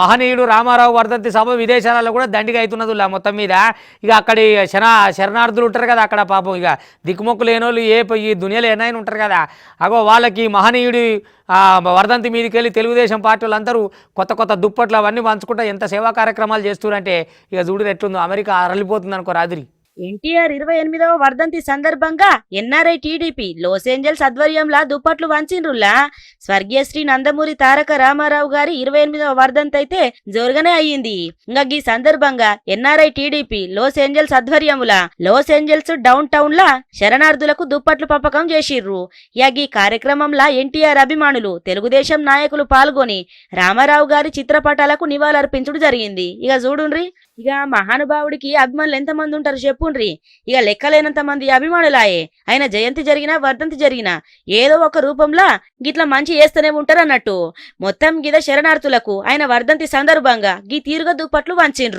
మహనీయుడు రామారావు వర్ధంతి సభ విదేశాలలో కూడా దండిగా అవుతున్నది మొత్తం మీద. ఇక అక్కడి శన శరణార్థులు ఉంటారు కదా అక్కడ పాపం. ఇక దిక్కుమొక్కు లేనోళ్ళు ఏ ఈ దునియాలో ఎన్నైనా ఉంటారు కదా. అగో వాళ్ళకి మహనీయుడి వర్ధంతి మీదకి వెళ్ళి తెలుగుదేశం పార్టీ వాళ్ళందరూ కొత్త కొత్త దుప్పట్లు అవన్నీ పంచుకుంటా ఎంత సేవా కార్యక్రమాలు చేస్తున్నారంటే ఇక చూడు ఎట్లుందో. అమెరికా అరలిపోతుంది అనుకో రాత్రి. ఎన్టీఆర్ ఇరవై ఎనిమిదవ వర్ధంతి సందర్భంగా ఎన్ఆర్ఐ టీడీపీ లాస్ ఏంజల్స్ ఆధ్వర్యంలా దుప్పట్లు వంచిండ్రులా స్వర్గీయ శ్రీ నందమూరి తారక రామారావు గారి ఇరవై ఎనిమిదవ వర్ధంతి అయితే జోరుగానే అయ్యింది. ఇంకా ఈ సందర్భంగా ఎన్ఆర్ఐ టీడీపీ లోస్ ఏంజల్స్ ఆధ్వర్యముల లోస్ ఏంజల్స్ డౌన్ టౌన్ లా శరణార్థులకు దుప్పట్లు పంపకం చేసిర్రు. ఇక ఈ కార్యక్రమంలా ఎన్టీఆర్ అభిమానులు తెలుగుదేశం నాయకులు పాల్గొని రామారావు గారి చిత్రపటాలకు నివాళులర్పించుడు జరిగింది. ఇక చూడుండ్రి ఇక మహానుభావుడికి అభిమానులు ఎంతమంది ఉంటారు చెప్పుండ్రి ఇక లెక్కలేనంత మంది అభిమానులాయే. ఆయన జయంతి జరిగినా వర్ధంతి జరిగినా ఏదో ఒక రూపంలా గిట్ల మంచి చేస్తూనే ఉంటారన్నట్టు. మొత్తం గిద శరణార్థులకు ఆయన వర్ధంతి సందర్భంగా గీ తీరుగా దుప్పట్లు వంచిండ్రు.